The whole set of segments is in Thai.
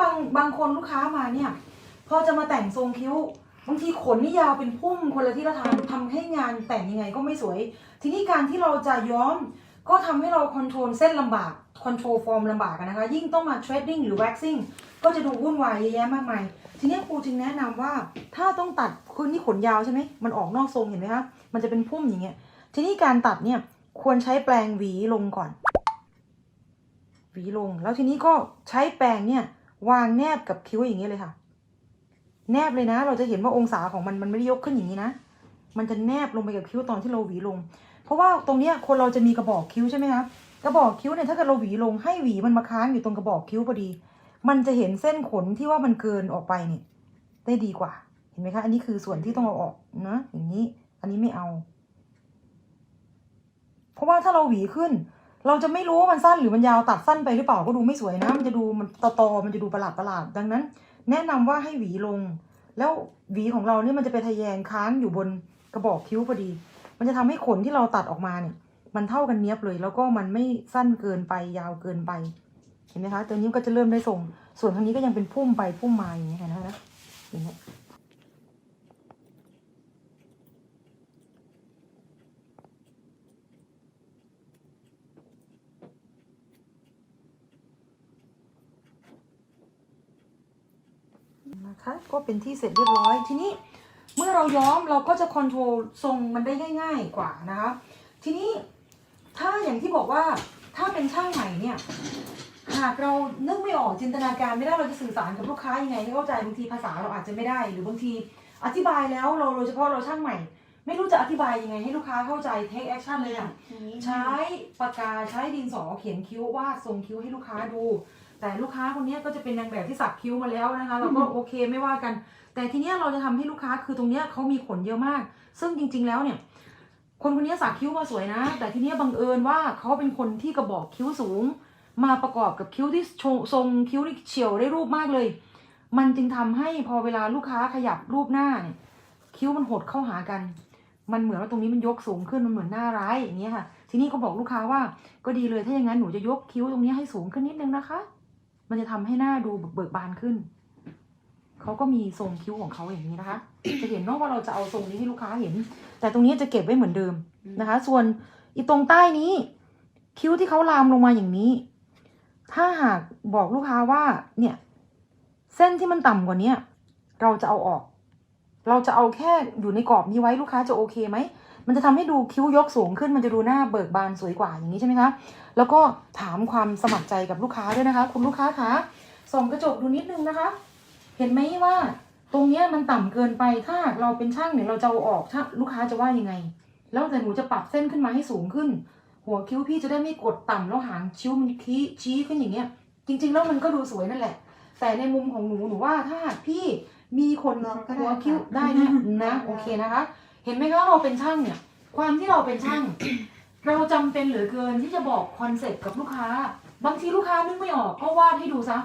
บางบางคนลูกค้ามาเนี่ย พอจะมาแต่งทรงคิ้ว บางทีขนนี่ยาวเป็นพุ่มคนละที่ละทางทำให้งานแต่งยังไงก็ไม่สวย ทีนี้การที่เราจะย้อมก็ทำให้เราคอนโทรลเส้นลำบากคอนโทรลฟอร์มลำบากนะคะ ยิ่งต้องมาเทรดดิ้งหรือ waxing ก็จะดูวุ่นวายเยอะแยะมากมาย ทีนี้ครูจึงแนะนำว่าถ้าต้องตัดคือนี่ขนยาวใช่ไหมมันออกนอกทรงเห็นไหมคะมันจะเป็นพุ่มอย่างเงี้ยทีนี้การตัดเนี่ยควรใช้แปรงหวีลงก่อน หวีลง แล้วทีนี้ก็ใช้แปรงเนี่ย วางแนบกับคิ้วอย่างนี้เลยค่ะ แนบเลยนะ เราจะเห็นว่าองศาของมันมันไม่ได้ยกขึ้นอย่างนี้นะ มันจะแนบลงไปกับคิ้วตอนที่เราหวีลง เพราะว่าตรงเนี้ยคนเราจะมีกระบอกคิ้วใช่ไหมคะ กระบอกคิ้วเนี่ยถ้าเกิดเราหวีลงให้หวีมันมาค้างอยู่ตรงกระบอกคิ้วพอดี มันจะเห็นเส้นขนที่ว่ามันเกินออกไปเนี่ยได้ดีกว่า เห็นไหมคะ อันนี้คือส่วนที่ต้องเอาออกนะอย่างนี้ อันนี้ไม่เอา เพราะว่าถ้าเราหวีขึ้น เราจะไม่รู้ว่ามันสั้นหรือมันยาวตัดสั้นไปหรือเปล่าก็ดูไม่สวยนะ มันจะดูมันตอตอๆมันจะดูประหลาดประหลาดดังนั้น แนะนำว่าให้หวีลง แล้วหวีของเราเนี่ยมันจะไปทะแยงค้างอยู่บนกระบอกคิ้วพอดี มันจะทำให้ขนที่เราตัดออกมาเนี่ย มันเท่ากันเนี้ยบเลย แล้วก็มันไม่สั้นเกินไปยาวเกินไปเห็นไหมคะตัวนี้ก็จะเริ่มได้ทรง ส่วนทางนี้ก็ยังเป็นพุ่มไปพุ่มมาอย่างเงี้ยนไหมนะอย่างเงี้ย นะคะก็เป็นที่เสร็จเรียบร้อยทีนี้เมื่อเราย้อมเราก็จะคอนโทรลทรงมันได้ง่าย ๆกว่านะคะ ทีนี้ถ้าอย่างที่บอกว่าถ้าเป็นช่างใหม่เนี่ยหากเรานึกไม่ออกจินตนาการไม่ได้เราจะสื่อสารกับลูกค้ายังไงให้เข้าใจบางทีภาษาเราอาจจะไม่ได้ หรือบางทีอธิบายแล้วเราโดยเฉพาะเราช่างใหม่ ไม่รู้จะอธิบายยังไงให้ลูกค้าเข้าใจ take action เลยค่ะใช้ปากกาใช้ดินสอเขียนคิ้ววาดทรงคิ้วให้ลูกค้าดู แต่ลูกค้าคนนี้ก็จะเป็นนางแบบที่สักคิ้วมาแล้วนะคะ เราก็โอเคไม่ว่ากัน แต่ทีเนี้ยเราจะทำให้ลูกค้าคือตรงเนี้ยเขามีขนเยอะมาก ซึ่งจริง ๆ แล้วเนี่ย คนคนนี้สักคิ้วมาสวยนะ แต่ทีเนี้ยบังเอิญว่าเขาเป็นคนที่กระบอกคิ้วสูง มาประกอบกับคิ้วที่โชว์ทรงคิ้วที่เฉียวได้รูปมากเลย มันจึงทำให้พอเวลาลูกค้าขยับรูปหน้าเนี่ยคิ้วมันหดเข้าหากัน มันเหมือนว่าตรงนี้มันยกสูงขึ้นมันเหมือนหน้าร้ายอย่างเงี้ยค่ะ ทีนี้ก็บอกลูกค้าว่าก็ดีเลยถ้าอย่างนั้นหนูจะยกคิ้วตรงนี้ให้สูงขึ้นนิดนึงนะคะ มันจะทำให้หน้าดูเบิกบานขึ้น เขาก็มีทรงคิ้วของเขาอย่างนี้นะคะ จะเห็นเนอะว่าเราจะเอาทรงนี้ให้ลูกค้าเห็น แต่ตรงนี้จะเก็บไว้เหมือนเดิมนะคะ ส่วนอีตรงใต้นี้ คิ้วที่เขาลามลงมาอย่างนี้ ถ้าหากบอกลูกค้าว่า เนี่ย เส้นที่มันต่ำกว่าเนี้ยเราจะเอาออก เราจะเอาแค่อยู่ในกรอบนี้ไว้ลูกค้าจะโอเคไหม มันจะทำให้ดูคิ้วยกสูงขึ้นมันจะดูหน้าเบิกบานสวยกว่าอย่างนี้ใช่ไหมคะ แล้วก็ถามความสมัครใจกับลูกค้าด้วยนะคะ คุณลูกค้าคะส่องกระจกดูนิดนึงนะคะ เห็นไหมว่าตรงเนี้ยมันต่ำเกินไปถ้าหากเราเป็นช่างเนี่ยเราจะเอาออกถ้าลูกค้าจะว่ายังไง แล้วแต่หนูจะปรับเส้นขึ้นมาให้สูงขึ้น หัวคิ้วพี่จะได้ไม่กดต่ำแล้วหางคิ้วมันชี้ชี้ขึ้นอย่างเงี้ย จริง ๆ แล้วมันก็ดูสวยนั่นแหละ แต่ในมุมของหนูหนูว่าถ้าหากพี่มีคนลองก็ได้หัวคิ้วค่ะได้นะได้นะโอเคนะคะ เห็นไหมคะเราเป็นช่างเนี่ย ความที่เราเป็นช่าง เราจำเป็นเหลือเกินที่จะบอกคอนเซ็ปต์กับลูกค้า บางทีลูกค้านึกไม่ออกก็วาดให้ดูซะ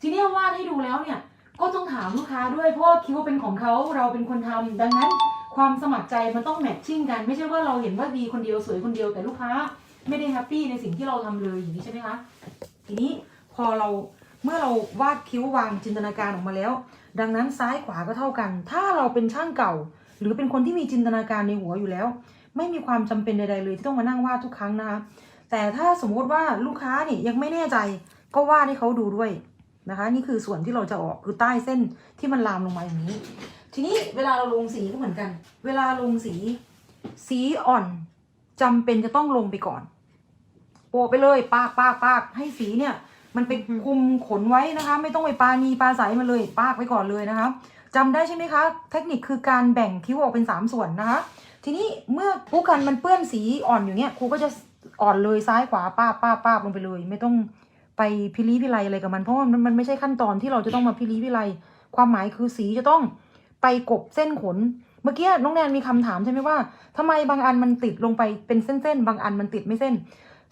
ทีนี้วาดให้ดูแล้วเนี่ย ก็ต้องถามลูกค้าด้วยเพราะคิวเป็นของเขาเราเป็นคนทำดังนั้น ความสมัครใจมันต้องแมทชิ่งกัน ไม่ใช่ว่าเราเห็นว่าดีคนเดียวสวยคนเดียวแต่ลูกค้า ไม่ได้แฮปปี้ในสิ่งที่เราทำเลยอย่างนี้ใช่ไหมคะทีนี้พอเราเมื่อเราวาดคิ้ววางจินตนาการออกมาแล้ว ดังนั้นซ้ายขวาก็เท่ากัน ถ้าเราเป็นช่างเก่า หรือเป็นคนที่มีจินตนาการในหัวอยู่แล้ว ไม่มีความจำเป็นใดๆเลยที่ต้องมานั่งวาดทุกครั้งนะคะแต่ถ้าสมมติว่าลูกค้าเนี่ยยังไม่แน่ใจก็วาดให้เขาดูด้วยนะคะ นี่คือส่วนที่เราจะออกคือใต้เส้นที่มันลามลงมาอย่างนี้ ทีนี้เวลาเราลงสีก็เหมือนกัน เวลาลงสีสีอ่อนจำเป็นจะต้องลงไปก่อนโปะไปเลยปากปากปากให้สีเนี่ย มันไปคุมขนไว้นะคะ ไม่ต้องไปปานีปาใสมาเลย ปากไว้ก่อนเลยนะคะ จำได้ใช่ไหมคะ เทคนิคคือการแบ่งคิ้วออกเป็นสามส่วนนะคะ ทีนี้เมื่อผู้กันมันเปื้อนสีอ่อนอยู่เนี้ยครูก็จะอ่อนเลยซ้ายขวาป้าบป้าบป้าบลงไปเลย ไม่ต้องไปพิลีพิไลอะไรกับมันเพราะว่ามันมันไม่ใช่ขั้นตอนที่เราจะต้องมาพิลีพิไลความหมายคือสีจะต้องไปกบเส้นขน เมื่อกี้น้องแนนมีคำถามใช่ไหมว่าทำไมบางอันมันติดลงไปเป็นเส้นๆบางอันมันติดไม่เส้น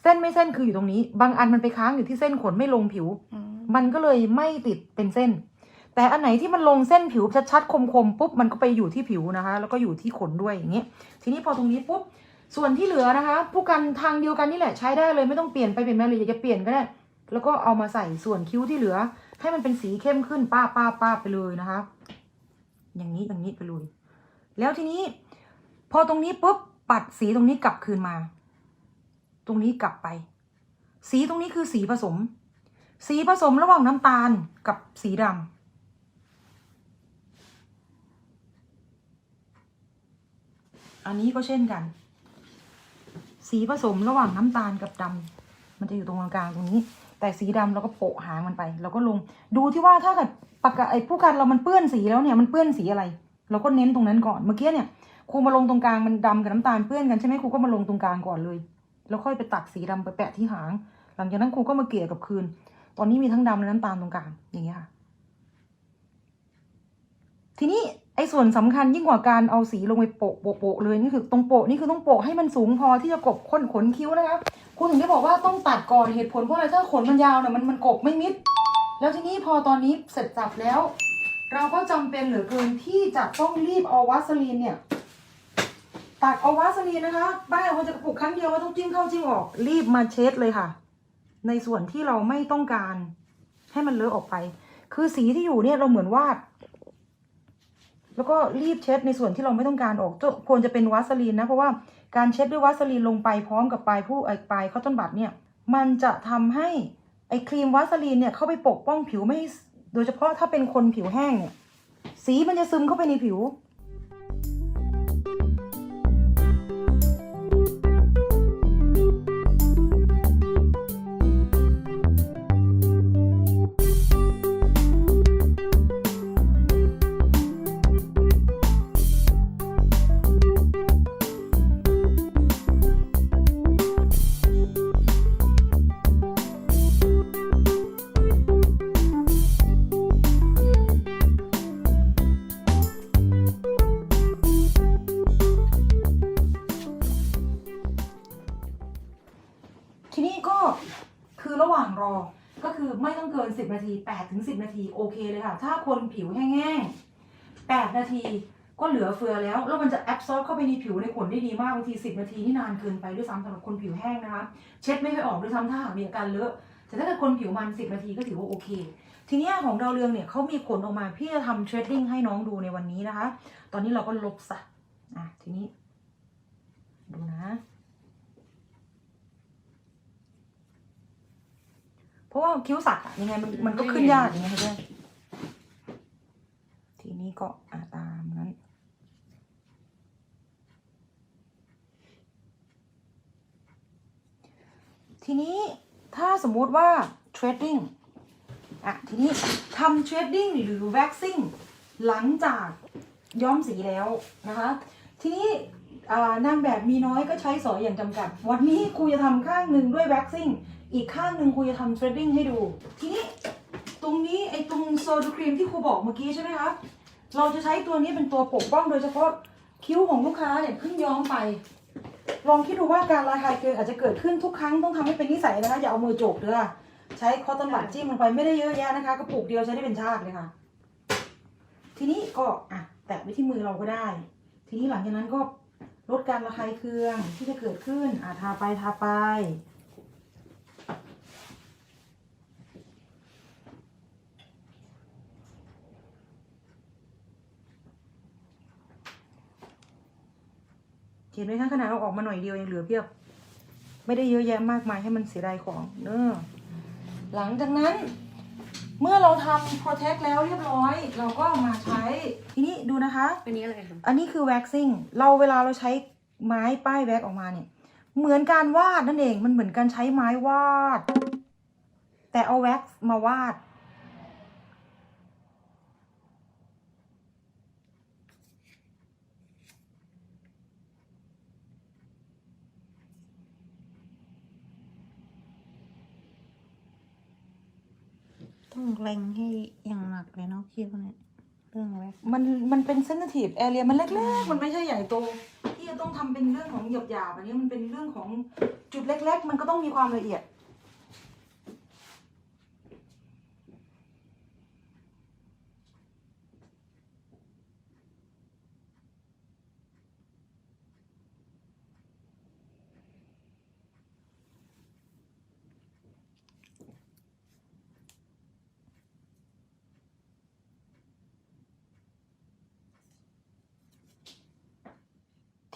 เส้นไม่เส้นคืออยู่ตรงนี้ บางอันมันไปค้างอยู่ที่เส้นขนไม่ลงผิวอืมมันก็เลยไม่ติดเป็นเส้น แต่อันไหนที่มันลงเส้นผิวชัดๆคมๆปุ๊บมันก็ไปอยู่ที่ผิวนะคะ แล้วก็อยู่ที่ขนด้วยอย่างเงี้ยทีนี้พอตรงนี้ปุ๊บส่วนที่เหลือนะคะ ผู้กันทางเดียวกันนี่แหละใช้ได้เลยไม่ต้องเปลี่ยนไปเปลี่ยนมาเลยอยากจะเปลี่ยนก็ได้ แล้วก็เอามาใส่ส่วนคิ้วที่เหลือ ให้มันเป็นสีเข้มขึ้นป้าป้าป้าไปเลยนะคะ อย่างนี้อย่างนี้ไปเลยแล้วทีนี้ พอตรงนี้ปุ๊บปัดสีตรงนี้กลับคืนมา ตรงนี้กลับไป สีตรงนี้คือสีผสม สีผสมระหว่างน้ำตาลกับสีดำ อันนี้ก็เช่นกัน สีผสมระหว่างน้ำตาลกับดำมันจะอยู่ตรงกลางตรงนี้ แต่สีดำเราก็โปะหางมันไปเราก็ลง ดูที่ว่าถ้าเกิดปากกาไอ้ผู้กันเรามันเปื้อนสีแล้วเนี่ยมันเปื้อนสีอะไร เราก็เน้นตรงนั้นก่อนเมื่อกี้เนี่ยครูมาลงตรงกลางมันดำกับน้ำตาลเปื้อนกันใช่ไหมครูก็มาลงตรงกลางก่อนเลย แล้วค่อยไปตักสีดำไปแปะที่หาง หลังจากนั้นครูก็มาเกลี่ยกับคืน ตอนนี้มีทั้งดำและน้ำตาลตรงกลางอย่างเงี้ยค่ะทีนี้ ไอ้ส่วนสำคัญยิ่งกว่าการเอาสีลงไปโปะโปะเลยนี่คือตรงโปะนี่คือต้องโปะให้มันสูงพอที่จะกบขนขนคิ้วนะคะคุณถึงได้บอกว่าต้องตัดก่อนเหตุผลเพราะอะไรถ้าขนมันยาวเนี่ยมันมันกบไม่มิด แล้วทีนี้พอตอนนี้เสร็จจับแล้ว เราก็จำเป็นเหลือเกินที่จะต้องรีบเอาวัสลีนเนี่ยตักเอาวัสลีนนะคะบ้านเราจะกระปุกครั้งเดียวว่าต้องจิ้มเข้าจิ้มออกรีบมาเช็ดเลยค่ะ ในส่วนที่เราไม่ต้องการให้มันเลอะออกไป คือสีที่อยู่เนี่ยเราเหมือนวาด แล้วก็รีบเช็ดในส่วนที่เราไม่ต้องการออกควรจะเป็นวาสลีนนะ เพราะว่าการเช็ดด้วยวาสลีนลงไปพร้อมกับปลายผู้ไอ้ปลายข้าวต้นบัตรเนี่ย มันจะทำให้ไอ้ครีมวาสลีนเนี่ยเข้าไปปกป้องผิวไม่โดยเฉพาะถ้าเป็นคนผิวแห้งเนี่ยสีมันจะซึมเข้าไปในผิว ว่างรอ ก็คือไม่ต้องเกิน 10 นาที8ถึง10 นาทีโอเคเลยค่ะ ถ้าคนผิวแห้งๆ8นาทีก็เหลือเฟือแล้ว แล้วมันจะแอบซอร์เข้าไปในผิวในขนได้ดีมากบางที10 นาทีนี่นานเกินไปด้วยซ้ำสำหรับคนผิวแห้งนะคะ เช็ดไม่ค่อยออกด้วยซ้ำถ้าหากมีอาการเลอะแต่ถ้าเกิดคนผิวมัน 10 นาทีก็ถือว่าโอเค ทีนี้ของดาวเรืองเนี่ยเขามีผลออกมาพี่จะทำเทรดดิ้งให้น้องดูในวันนี้นะคะ ตอนนี้เราก็ลบซะอะทีนี้ ดูนะ เพราะว่าคิ้วสักอะยังไงมันมันก็ขึ้นยากยังไงด้วยทีนี้ก็อาตามนั้น ทีนี้ถ้าสมมุติว่าเทรดดิ้งอะทีนี้ทำเทรดดิ้งหรือแว็กซิ่งหลังจากย้อมสีแล้วนะคะ ทีนี้อ่านางแบบมีน้อยก็ใช้สอยอย่างจำกัด วันนี้ครูจะทำข้างหนึ่งด้วยแว็กซิ่ง อีกข้างหนึ่งครูจะทำเทรดดิ้งให้ดู ทีนี้ตรงนี้ไอ้ตรงโซดูครีมที่ครูบอกเมื่อกี้ใช่ไหมคะ เราจะใช้ตัวนี้เป็นตัวปกป้องโดยเฉพาะคิ้วของลูกค้าเนี่ยเพิ่งย้อมไป ลองคิดดูว่าการระคายเคืองอาจจะเกิดขึ้นทุกครั้งต้องทำให้เป็นนิสัยนะคะ อย่าเอามือจกเด้อใช้คอตตอนบัดจิ้มลงไปไม่ได้เยอะแยะนะคะกระปุกเดียวใช้ได้เป็นชาติเลยค่ะ ทีนี้ก็อะแตะไว้ที่มือเราก็ได้ ทีนี้หลังจากนั้นก็ลดการระคายเคืองที่จะเกิดขึ้นอะทาไปทาไป เห็นไหมคะขนาดเราออกมาหน่อยเดียวยังเหลือเพียบ ไม่ได้เยอะแยะมากมายให้มันเสียดายของเนอะหลังจากนั้น เมื่อเราทำ protect แล้วเรียบร้อย เราก็มาใช้ ทีนี้ดูนะคะ อันนี้อะไรคะอันนี้คือ waxing เราเวลาเราใช้ไม้ป้ายแว็กออกมาเนี่ย เหมือนการวาดนั่นเองมันเหมือนการใช้ไม้วาด แต่เอาแว็กซ์มาวาด ต้องแรงให้อย่างหนักเลยเนาะคิดวเนี่ยเรื่องแรกมันมันเป็นเซนซิทีฟแอเรียมันเล็กๆ มันไม่ใช่ใหญ่โต ที่จะต้องทำเป็นเรื่องของหยบหยาบๆอันนี้มันเป็นเรื่องของจุดเล็ก ๆ มันก็ต้องมีความละเอียด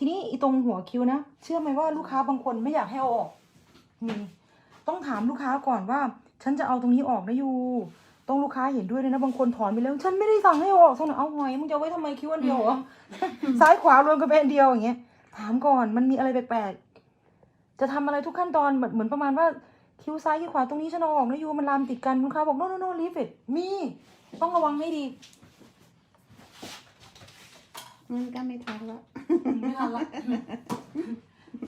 นี้อีตรงหัวคิ้วนะ เชื่อไหมว่าลูกค้าบางคนไม่อยากให้เอาออกมีต้องถามลูกค้าก่อนว่า ฉันจะเอาตรงนี้ออกนะยูต้องลูกค้าเห็นด้วยเลยนะบางคนถอนไปแล้ว ฉันไม่ได้สั่งให้เอาออกสักหน่อยเอาหอยมึงจะเอาไว้ทำไมคิ้วอันเดียวเหรอซ้ายขวารวมกันเป็นอันเดียวอย่างเงี้ยถามก่อนมันมีอะไรแปลกๆจะทำอะไรทุกขั้นตอนเหมือนเหมือนประมาณว่าคิ้วซ้ายคิ้วขวาตรงนี้ฉันเอาออกนะยูมันลามติดกันลูกค้าบอก no no no leave it มีต้องระวังให้ดี มันก็ไม่ทันละไม่ทันละ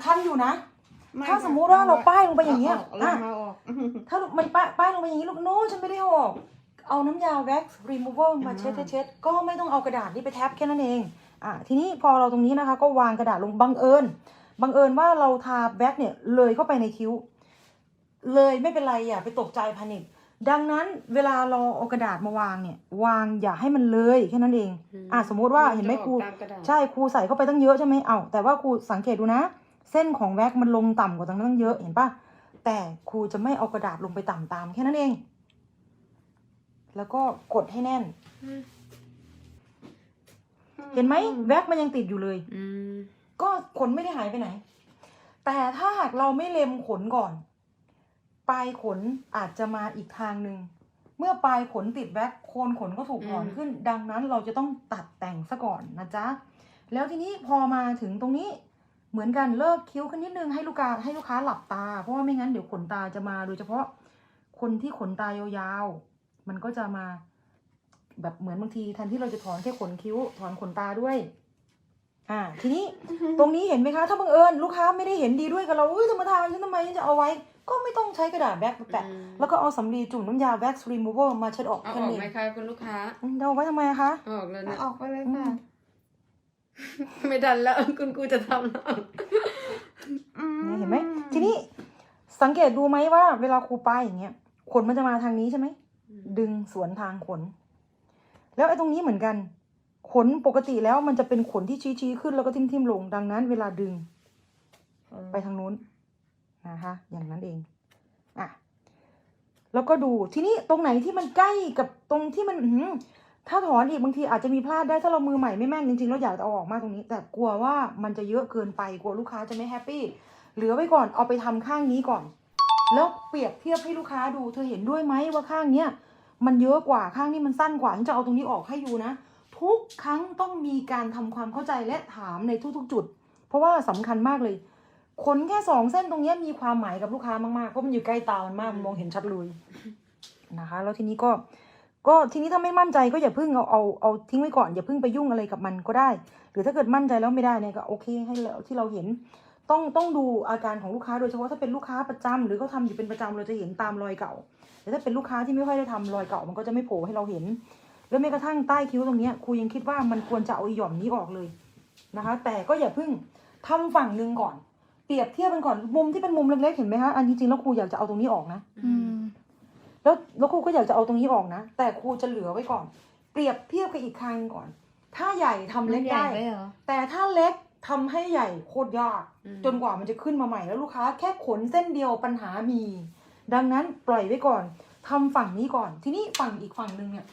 ทันอยู่นะ ไถ้าสมมุติว่าเราป้ายลงไปอย่างเงี้ยเงี้ยอะเอาออก ถ้ามันป้ายป้ายลงไปอย่างนี้ลูกโน้ฉันไม่ได้เอาออกเอาน้ำยา wax remover มาเช็ดเช็ดเช็ดก็ไม่ต้องเอากระดาษนี่ไปแท็บแค่นั้นเอง อะทีนี้พอเราตรงนี้นะคะ ก็วางกระดาษลงบังเอิญบังเอิญว่าเราทาแว็กเนี่ยเลยเข้าไปในคิ้ว เลยไม่เป็นไรอย่าไปตกใจพานิค ดังนั้นเวลาเราเอากระดาษมาวางเนี่ย วางอย่าให้มันเลยแค่นั้นเองอะสมมุติว่าเห็นไหมครูตามกระดาษใช่ครูใส่เข้าไปตั้งเยอะใช่ไหมเอาแต่ว่าครูสังเกตดูนะ เส้นของแว็กมันลงต่ำกว่าตรงนั้นตั้งเยอะเห็นปะแต่ครูจะไม่เอากระดาษลงไปต่ำตามแค่นั้นเอง แล้วก็กดให้แน่น เห็นไหมแว็กมันยังติดอยู่เลยอืมก็ขนไม่ได้หายไปไหน แต่ถ้าหากเราไม่เล็มขนก่อน ปลายขนอาจจะมาอีกทางหนึ่งเมื่อปลายขนติดแว็กโคนขนก็ถูกถอนขึ้น ดังนั้นเราจะต้องตัดแต่งซะก่อนนะจ๊ะแล้วทีนี้พอมาถึงตรงนี้เหมือนกันเลิกคิ้วขึ้นนิดนึงให้ลูกค้าให้ลูกค้าหลับตา เพราะว่าไม่งั้นเดี๋ยวขนตาจะมาโดยเฉพาะคนที่ขนตายาวๆ มันก็จะมา แบบเหมือนบางทีแทนที่เราจะถอนแค่ขนคิ้ว ถอนขนตาด้วย อ่า ทีนี้ตรงนี้เห็นไหมคะ ถ้าบังเอิญลูกค้าไม่ได้เห็นดีด้วยกับเราเอ้ยธรรมทานฉันทำไมฉันจะเอาไว้ ก็ไม่ต้องใช้กระดาษแว็กซ์ไปแปะแล้วก็เอาสำลีจุ่มน้ำยาแว็กซ์รีมูเวอร์มาเช็ดออกเอาแค่ออกนี้ไหมคะคุณลูกค้า อืมเอาไว้ทำไมอะคะเอาออกแล้วเอานะ ออกไปเลยค่ะ ไม่ดันแล้วคุณครูจะทำแล้ว เนี่ยเห็นไหมทีนี้สังเกตดูไหมว่าเวลาครูป้ายอย่างเงี้ยขนมันจะมาทางนี้ใช่ไหมดึงสวนทางขน แล้วไอ้ตรงนี้เหมือนกัน ขนปกติแล้วมันจะเป็นขนที่ชี้ๆขึ้นแล้วก็ทิ่มๆลงดังนั้น เวลาดึงไปทางนู้น นะคะ อย่างนั้นเองอะแล้วก็ดูทีนี้ตรงไหนที่มันใกล้กับตรงที่มันถ้าถอนอีกบางทีอาจจะมีพลาดได้ถ้าเรามือใหม่ไม่แม่นจริงๆเราอยากจะเอาออกมากตรงนี้ แต่กลัวว่ามันจะเยอะเกินไปกลัวลูกค้าจะไม่แฮปปี้เหลือไว้ก่อนเอาไปทำข้างนี้ก่อน แล้วเปรียบเทียบให้ลูกค้าดู เธอเห็นด้วยไหมว่าข้างเนี้ยมันเยอะกว่าข้างนี้มันสั้นกว่าฉันจะเอาตรงนี้ออกให้อยู่นะ ทุกครั้งต้องมีการทำความเข้าใจและถามในทุกๆ จุด เพราะว่าสำคัญมากเลย ขนแค่สองเส้นตรงเนี้ยมีความหมายกับลูกค้ามากๆ เพราะมันอยู่ใกล้ตามันมากมันมองเห็นชัดเลยนะคะ แล้วทีนี้ก็ ก็ทีนี้ถ้าไม่มั่นใจก็อย่าเพิ่งเอาเอาเอาทิ้งไว้ก่อนอย่าเพิ่งไปยุ่งอะไรกับมันก็ได้ หรือถ้าเกิดมั่นใจแล้วไม่ได้เนี่ยก็โอเคให้เราที่เราเห็น ต้องต้องดูอาการของลูกค้าโดยเฉพาะถ้าเป็นลูกค้าประจำหรือเขาทำอยู่เป็นประจำเราจะเห็นตามรอยเก่า แต่ถ้าเป็นลูกค้าที่ไม่ค่อยได้ทำรอยเก่ามันก็จะไม่โผล่ให้เราเห็นแล้วแม้กระทั่งใต้คิ้วตรงเนี้ยครูยังคิดว่ามันควรจะเอาอีหย่อมนี้ออกเลยนะคะ แต่ก็อย่าเพิ่งทำฝั่งหนึ่งก่อน เปรียบเทียบกันก่อนมุมที่เป็นมุมเล็กๆเห็นไหมคะอันจริงๆแล้วครูอยากจะเอาตรงนี้ออกนะอืมแล้วแล้วครูก็อยากจะเอาตรงนี้ออกนะแต่ครูจะเหลือไว้ก่อน เปรียบเทียบกับอีกข้างหนึ่งก่อน ถ้าใหญ่ทำเล็กใหญ่ได้ไปเหรอแต่ถ้าเล็กทำให้ใหญ่โคตรยากอืมจนกว่ามันจะขึ้นมาใหม่แล้วลูกค้าแค่ขนเส้นเดียวปัญหามี ดังนั้นปล่อยไว้ก่อนทำฝั่งนี้ก่อน ทีนี้ฝั่งอีกฝั่งหนึ่งเนี่ย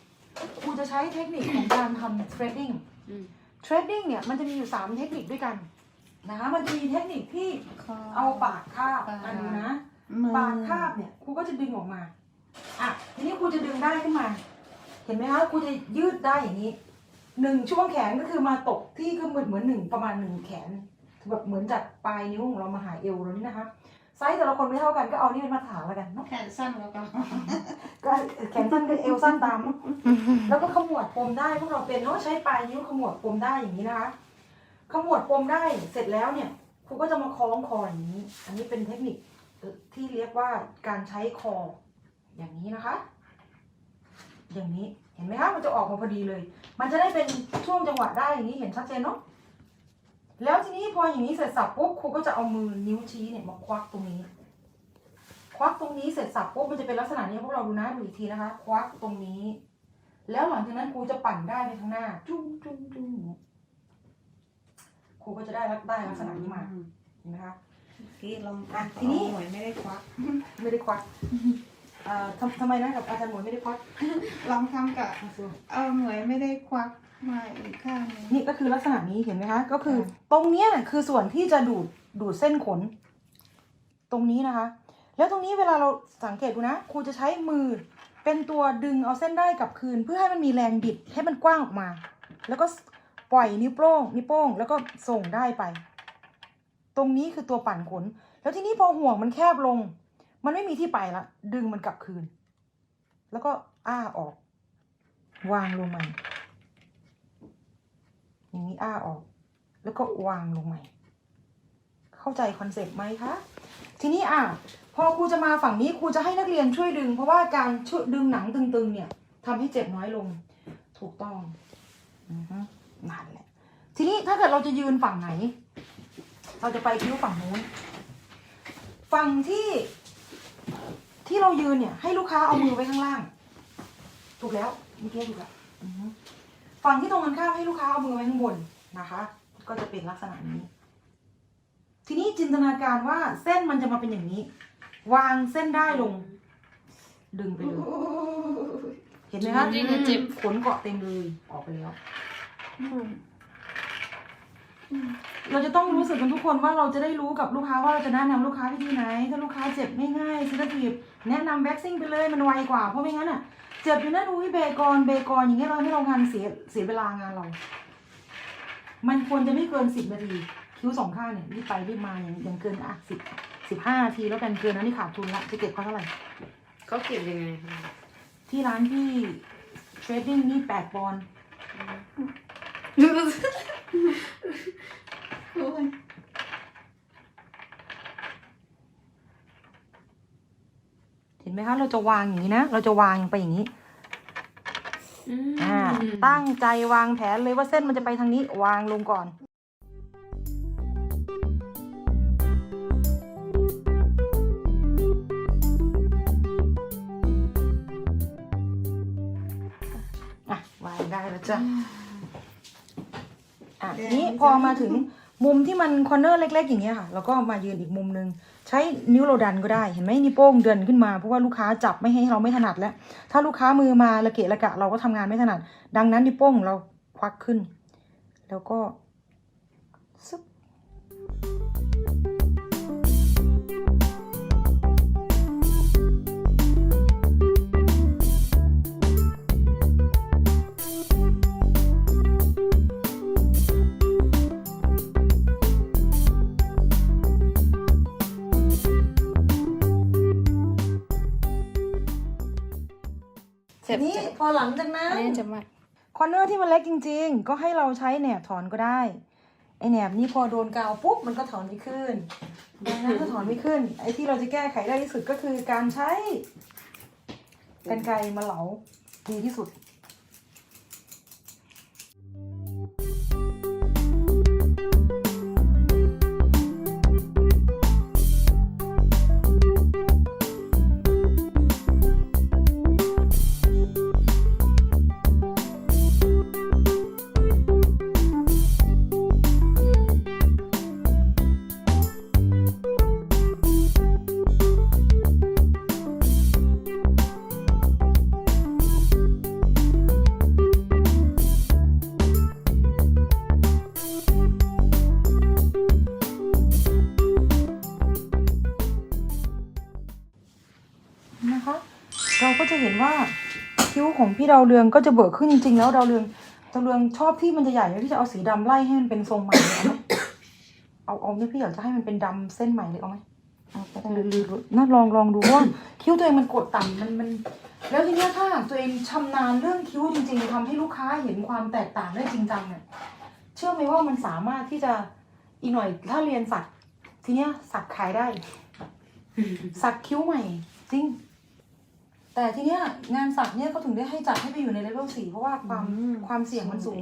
ครูจะใช้เทคนิคของการทำ threading อืม threading เนี่ยมันจะมีอยู่สามเทคนิคด้วยกัน นะคะมันจะมีเทคนิคที่คอเอาปากคาบปากมาดูนะมือปากคาบเนี่ยครูก็จะดึงออกมาอะทีนี้ครูจะดึงได้ขึ้นมา เห็นไหมคะครูจะยืดได้อย่างนี้หนึ่งช่วงแขนก็คือมาตกที่ก็เหมือนเหมือนหนึ่งประมาณหนึ่งแขนแบบเหมือนจากปลายนิ้วของเรามาหาเอวเรานี่นะคะไซส์แต่ละคนไม่เท่ากันก็เอานี่เป็นมาตรฐานแล้วกันเนาะแขนสั้นแล้วก็ก็แขนสั้นก็เอวสั้นตามเนอะแล้วก็ขมวดปมได้พวกเราเป็นเนาะใช้ปลายนิ้วขมวดปมได้อย่างนี้นะคะ ขมวดปมได้เสร็จแล้วเนี่ยครูก็จะมาคล้องคออย่างนี้ อันนี้เป็นเทคนิคที่เรียกว่าการใช้คอ อย่างนี้นะคะ อย่างนี้เห็นไหมคะมันจะออกมาพอดีเลย มันจะได้เป็นช่วงจังหวะได้อย่างนี้เห็นชัดเจนเนาะแล้วทีนี้พออย่างนี้เสร็จสับปุ๊บครูก็จะเอามือนิ้วชี้เนี่ยมาควักตรงนี้ ควักตรงนี้เสร็จสับปุ๊บมันจะเป็นลักษณะนี้พวกเราดูนะดูอีกทีนะคะ ควักตรงนี้ แล้วหลังจากนั้นครูจะปั่นได้ไปข้างหน้าจุ้งจุ้งจุ้งง ครูก็จะได้รับได้ลักษณะนี้มาเห็นไหมคะกี้ลองอะทีนี้ หวยไม่ได้ควัก ไม่ได้ควักเอ่อทำทำไมนะกับอาจารย์หมวยไม่ได้ควักลองทำกับ เออหวยไม่ได้ควักมาอีกข้างหนึง นี่ก็คือลักษณะนี้เห็นไหมคะก็คือค่ะตรงเนี้ยน่ะคือส่วนที่จะดูดดูดเส้นขน ตรงนี้นะคะ แล้วตรงนี้เวลาเราสังเกตดูนะครูจะใช้มือเป็นตัวดึงเอาเส้นได้กลับคืน เพื่อให้มันมีแรงบิดให้มันกว้างออกมา แล้วก็ ปล่อยนิ้วโป้งนิ้วโป้งแล้วก็ส่งได้ไป ตรงนี้คือตัวปั่นขน แล้วทีนี้พอห่วงมันแคบลง มันไม่มีที่ไปละ ดึงมันกลับคืน แล้วก็อ้าออก วางลงใหมาอย่างนี้อ้าออก แล้วก็วางลงใหม่ เข้าใจคอนเซปต์ไหมคะ ทีนี้อะพอครูจะมาฝั่งนี้ครูจะให้นักเรียนช่วยดึง เพราะว่าการช่วยดึงหนังตึงๆ เนี่ยทำให้เจ็บน้อยลง ถูกต้อง อือฮึ นั่นแหละ ทีนี้ถ้าเกิดเราจะยืนฝั่งไหน เราจะไปคิ้วฝั่งนู้น ฝั่งที่ที่เรายืนเนี่ย ให้ลูกค้าเอามือไว้ข้างล่าง ถูกแล้วเมื่อกี้ถูกแล้วอือฮึฝั่งที่ตรงกันข้ามให้ลูกค้าเอามือไว้ข้างบนนะคะ ก็จะเป็นลักษณะนี้ ทีนี้จินตนาการว่าเส้นมันจะมาเป็นอย่างนี้ วางเส้นได้ลง ดึงไปเลย เห็นไหมคะจริงๆเจ็บขนเกาะเต็มเลย ออกไปแล้ว เราจะต้องรู้สึกกันทุกคนว่าเราจะได้รู้กับลูกค้าว่าเราจะแนะนำลูกค้าวิธีไหน ถ้าลูกค้าเจ็บไม่ง่ายซิทีฟแนะนำแว็กซิ่งไปเลยมันไวกว่า เพราะไม่งั้นอะ เจ็บอยู่นั่นอุ้ยเบกอนเบกอนอย่างเงี้ยเราให้เรางานเสียเสียเวลางานเรา มันควรจะไม่เกินสิบนาที คิ้วสองข้างเนี่ยรีบไปรีบมาอย่างอย่างเกินอะสิบสิบห้านาทีแล้วกันเกินนั้นนี่ขาดทุนละจะเก็บเขาเท่าไหร่เขาเก็บยังไงที่ร้านที่เทรดดิ้งนี่แปดปอนด์ โอ้ยเห็นไหมคะ เราจะวางอย่างนี้นะ เราจะวางไปอย่างนี้ อ่า ตั้งใจวางแผนเลยว่าเส้นมันจะไปทางนี้ วางลงก่อนอะวางได้แล้วจ้ะ อะทีนี้พอมาถึงมุมที่มันคอร์เนอร์เล็ก ๆ อย่างเงี้ยค่ะแล้วก็มายืนอีกมุมนึง ใช้นิ้วเราดันก็ได้เห็นไหมนิ้วโป้งเดินขึ้นมาเพราะว่าลูกค้าจับไม่ให้เราไม่ถนัดแล้ว ถ้าลูกค้ามือมาละเกะละกะเราก็ทำงานไม่ถนัด ดังนั้นนิ้วโป้งเราควักขึ้น แล้วก็ ทีนี้พอหลังจากนั้นอันนี้จะมาคอร์เนอร์ที่มันเล็กจริง ๆ ก็ให้เราใช้แหนบถอนก็ได้ไอแหนบนี้พอโดนกาวปุ๊บมันก็ถอนไม่ขึ้นดังนั้นก็ถอนไม่ขึ้น ไอที่เราจะแก้ไขได้ที่สุดก็คือการใช้กันไกรมาเหลาดีที่สุด นะคะ เราก็จะเห็นว่าคิ้วของพี่ดาวเรืองก็จะเบิกขึ้นจริงๆแล้วดาวเรืองดาวเรืองชอบที่มันจะใหญ่แล้วที่จะเอาสีดำไล่ให้มันเป็นทรงใหม่เอาไหมเอาเอาเนี่ยพี่อยากจะให้มันเป็นดำเส้นใหม่เลยเอาไหมเอาไปหรือหรือน่าลองลองดูว่าคิ้วตัวเองมันกดต่ำมันมัน แล้วทีเนี้ยถ้าตัวเองชำนาญเรื่องคิ้วจริง ๆทำให้ลูกค้าเห็นความแตกต่างได้จริงจังเนี่ยเชื่อไหมว่ามันสามารถที่จะอีกหน่อยถ้าเรียนสักทีเนี้ยสักขายได้ สักคิ้วใหม่ จริง แต่ทีเนี้ยงานสักเนี่ยเขาถึงได้ให้จัดให้ไปอยู่ในเลเวลสี่เพราะว่าความความเสี่ยงมันสูง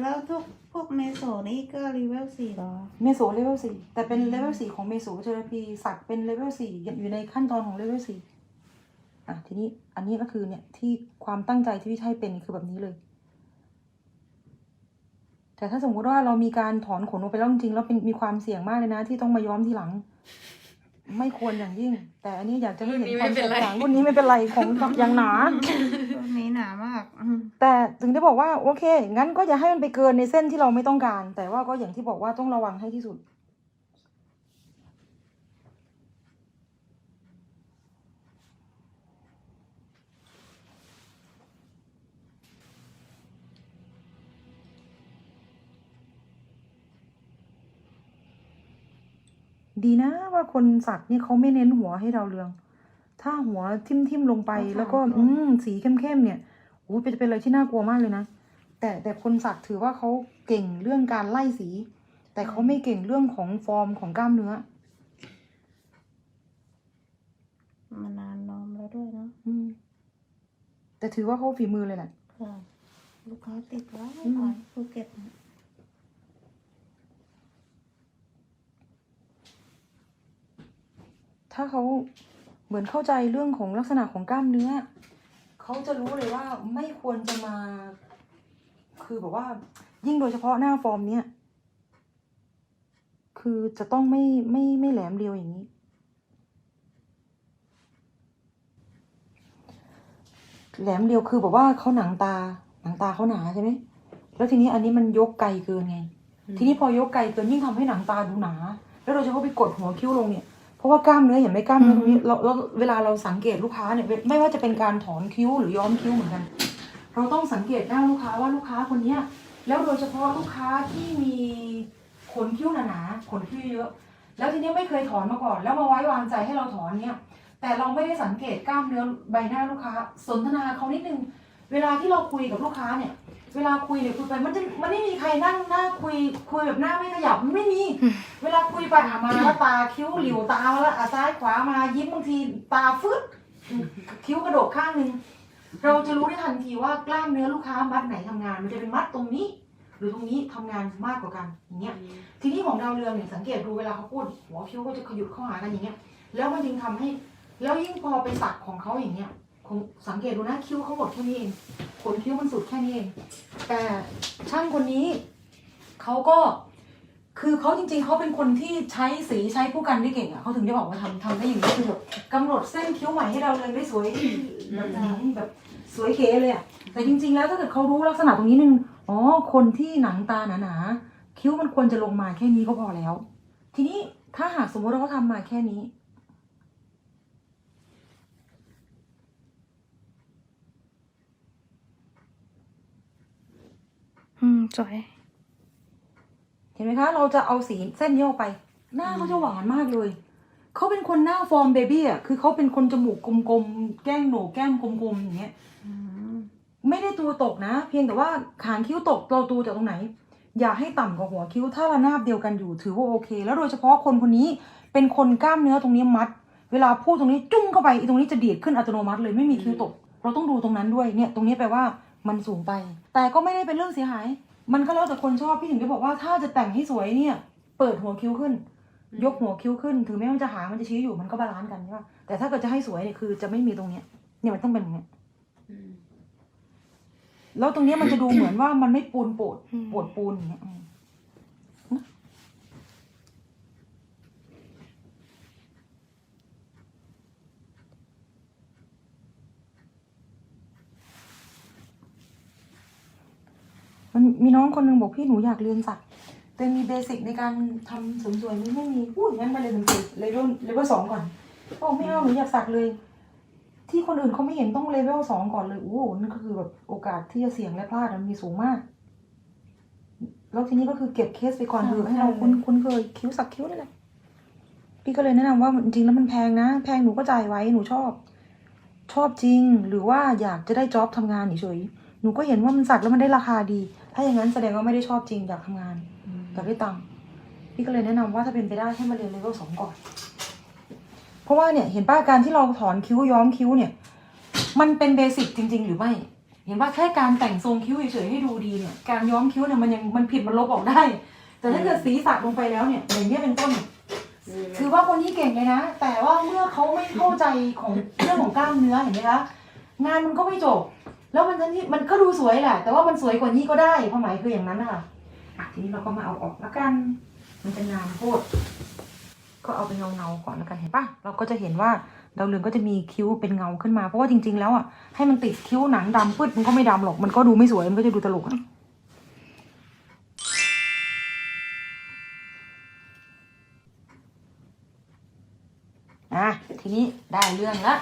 แล้วทุกพวกเมโซนี่ก็รีเวลสี่เหรอ เมโซเลเวลสี่แต่เป็นเลเวลสี่ของเมโซเทอราพีสักเป็นเลเวลสี่อยู่ในขั้นตอนของเลเวลสี่อะทีนี้อันนี้ก็คือเนี่ยที่ความตั้งใจที่พี่ให้เป็นคือแบบนี้เลย แต่ถ้าสมมุติว่าเรามีการถอนขนออกไปแล้วจริงๆแล้วเป็นมีความเสี่ยงมากเลยนะ ที่ต้องมาย้อมทีหลัง ไม่ควรอย่างยิ่ง แต่อันนี้อยากจะให้เห็นความแตกต่างรุ่นนี้ไม่เป็นไรของกับอย่างหนาพวกนี้หนามากอืมแต่ถึงได้บอกว่าโอเคงั้นก็อย่าให้มันไปเกินในเส้นที่เราไม่ต้องการ แต่ว่าก็อย่างที่บอกว่าต้องระวังให้ที่สุด ดีนะว่าคนสักเนี่ยเขาไม่เน้นหัวให้เราเรือง ถ้าหัวทิ่มทิมๆลงไป แล้วก็อืมสีเข้มๆเนี่ยโอ้เป็นจะเป็นอะไรที่น่ากลัวมากเลยนะแต่แต่คนสักถือว่าเขาเก่งเรื่องการไล่สี แต่เขาไม่เก่งเรื่องของฟอร์มของกล้ามเนื้อมานานนอมแล้วด้วยเนาะอืม แต่ถือว่าเขาฝีมือเลยแหละค่ะลูกค้าติดไว้อืมหน่อยภูเก็ตเนี่ย ถ้าเขาเหมือนเข้าใจเรื่องของลักษณะของกล้ามเนื้อ เขาจะรู้เลยว่าไม่ควรจะมา คือแบบว่า ยิ่งโดยเฉพาะหน้าฟอร์มเนี้ยคือจะต้องไม่ไม่ไม่แหลมเรียวอย่างนี้ แหลมเรียวคือแบบว่าเขาหนังตา หนังตาเขาหนาใช่ไหมแล้วทีนี้อันนี้มันยกไกลเกินไง ทีนี้พอยกไกลเกินยิ่งทำให้หนังตาดูหนา แล้วโดยเฉพาะไปกดหัวคิ้วลงเนี่ย เพราะว่ากล้ามเนื้อเห็นไหมกล้ามเนื้อตรงนี้เราเราเวลาเราสังเกตลูกค้าเนี่ยไม่ว่าจะเป็นการถอนคิ้วหรือย้อมคิ้วเหมือนกัน เราต้องสังเกตหน้าลูกค้าว่าลูกค้าคนเนี้ยแล้วโดยเฉพาะลูกค้าที่มีขนคิ้วหนาๆขนคิ้วเยอะ แล้วทีนี้ไม่เคยถอนมาก่อน แล้วมาไว้วางใจให้เราถอนเนี่ย แต่เราไม่ได้สังเกตกล้ามเนื้อใบหน้าลูกค้า สนทนาเขานิดนึง เวลาที่เราคุยกับลูกค้าเนี่ย เวลาคุยเนี่ยคุยไปมันจะมันไม่มีใครนั่งหน้าคุยคุยแบบหน้าไม่ขยับมันไม่มี เวลาคุยไปอะมาแล้วตาคิ้วหลิวตามาแล้วอะซ้ายขวามายิ้มบางทีตาฟึดคิ้วกระโดดข้างหนึ่งเราจะรู้ได้ทันทีว่ากล้ามเนื้อลูกค้ามัดไหนทำงาน มันจะเป็นมัดตรงนี้ หรือตรงนี้ทำงานมากกว่ากันอย่างเงี้ยทีนี้ของดาวเรืองเนี่ยสังเกตดูเวลาเขาพูดหัวคิ้วก็จะขยุดเข้าหากันอย่างเงี้ยแล้วมันยิ่งทำให้ แล้วยิ่งพอไปสักของเขาอย่างเงี้ย คงสังเกตดูนะคิ้วเขาหมดแค่นี้เองขนคิ้วมันสุดแค่นี้เองแต่ช่างคนนี้เขาก็คือเขาจริงๆเขาเป็นคนที่ใช้สีใช้ผู้กันได้เก่งอะเขาถึงได้บอกว่าทำทำได้อย่างนี้คือแบบกำหนดเส้นคิ้วใหม่ให้เราเลยได้สวยแบบนี้แบบสวยเก๋เลยอะแต่จริง ๆ แล้วถ้าเกิดเขารู้ลักษณะตรงนี้นึงอ๋อคนที่หนังตาหนาๆคิ้วมันควรจะลงมาแค่นี้ก็พอแล้ว ทีนี้ถ้าหากสมมติว่าเขาทำมาแค่นี้ อืมสวย เห็นไหมคะ เราจะเอาสีเส้นนี้ออกไป หน้าเขาจะหวานมากเลย เขาเป็นคนหน้าฟอร์มเบบี้อะ คือเขาเป็นคนจมูกกลมๆ แก้มโหนกแก้มกลมๆ อย่างเงี้ยไม่ได้ตัวตกนะ เพียงแต่ว่าขางคิ้วตกเราดูจากตรงไหน อย่าให้ต่ำกว่าหัวคิ้ว ถ้าระนาบเดียวกันอยู่ถือว่าโอเค แล้วโดยเฉพาะคนคนนี้เป็นคนกล้ามเนื้อตรงนี้มัด เวลาพูดตรงนี้จุ้งเข้าไปอีตรงนี้จะดีดขึ้นอัตโนมัติเลยไม่มีคิ้วตก เราต้องดูตรงนั้นด้วยเนี่ย ตรงนี้แปลว่า มันสูงไป แต่ก็ไม่ได้เป็นเรื่องเสียหาย มันก็แล้วแต่คนชอบพี่ถึงได้บอกว่าถ้าจะแต่งให้สวยเนี่ย เปิดหัวคิ้วขึ้น ยกหัวคิ้วขึ้น ถึงแม้มันจะหางมันจะชี้อยู่มันก็บาลานซ์กันใช่ปะแต่ถ้าเกิดจะให้สวยเนี่ยคือจะไม่มีตรงเนี้ยเนี่ยมันต้องเป็นอย่างเงี้ยแล้วตรงเนี้ยมันจะดูเหมือนว่ามันไม่ปูนโปดปวดปูนอย่างเงี้ย มมันมีน้องคนหนึงบอกพี่หนูอยากเรียนสักแต่มีเบสิกในการทำเสริมสวยมันไม่มีพูดงั้นมาเลยนเสริมสวยเลเวลเลเวลสองก่อนบอกไม่เอาหนูอยากสักเลย ที่คนอื่นเขาไม่เห็นต้องเลเวลสองก่อนเลยโอ้โหนั่นก็คือแบบโอกาสที่จะเสี่ยงและพลาดมันมีสูงมาก แล้วทีนี้ก็คือเก็บเคสไปก่อนเถอะให้เราคุ้นคุ้นเคยคิ้วสักคิ้วนี่แหละพี่ก็เลยแนะนำว่าจริงๆแล้วมันแพงนะ แพงหนูก็จ่ายไว้หนูชอบ ชอบจริงหรือว่าอยากจะได้จ็อบทำงานเฉยๆหนูก็เห็นว่ามันสักแล้วมันได้ราคาดี ถ้าอย่างนั้นแสดงว่าไม่ได้ชอบจริงอยากทำงานอยากได้ตังค์พี่ก็เลยแนะนำว่าถ้าเป็นไปได้ให้มาเรียนเลเวลสองก่อน เพราะว่าเนี่ยเห็นป้าการที่เราถอนคิ้วย้อมคิ้วเนี่ย มันเป็นเบสิกจริง ๆ หรือไม่ เห็นว่าแค่การแต่งทรงคิ้วเฉยๆให้ดูดีเนี่ย การย้อมคิ้วเนี่ยมันยังมันผิดมันลบออกได้ แต่ถ้าเกิดสีสักลงไปแล้วเนี่ยอย่างนี้ยเป็นต้นเนี่ยถือว่าคนนี้เก่งเลยนะ แต่ว่าเมื่อเขาไม่เข้าใจของเรื่องของกล้ามเนื้อเห็นไหมคะงานมันก็ไม่จบ แล้วมันนี่มันก็ดูสวยแหละ แต่ว่ามันสวยกว่านี้ก็ได้ความหมายคืออย่างนั้นนะคะอะทีนี้เราก็มาเอาออกแล้วกัน มันจะนงานโคตรก็เอาเป็นเงาเงาก่อนแล้วกันเห็นปะเราก็จะเห็นว่าดาวเรืองก็จะมีคิ้วเป็นเงาขึ้นมา เพราะว่าจริง ๆ แล้วอะให้มันติดคิ้วหนังดำพื้ดมันก็ไม่ดำหรอก มันก็ดูไม่สวย มันก็จะดูตลกนะอะทีนี้ได้เรื่องละ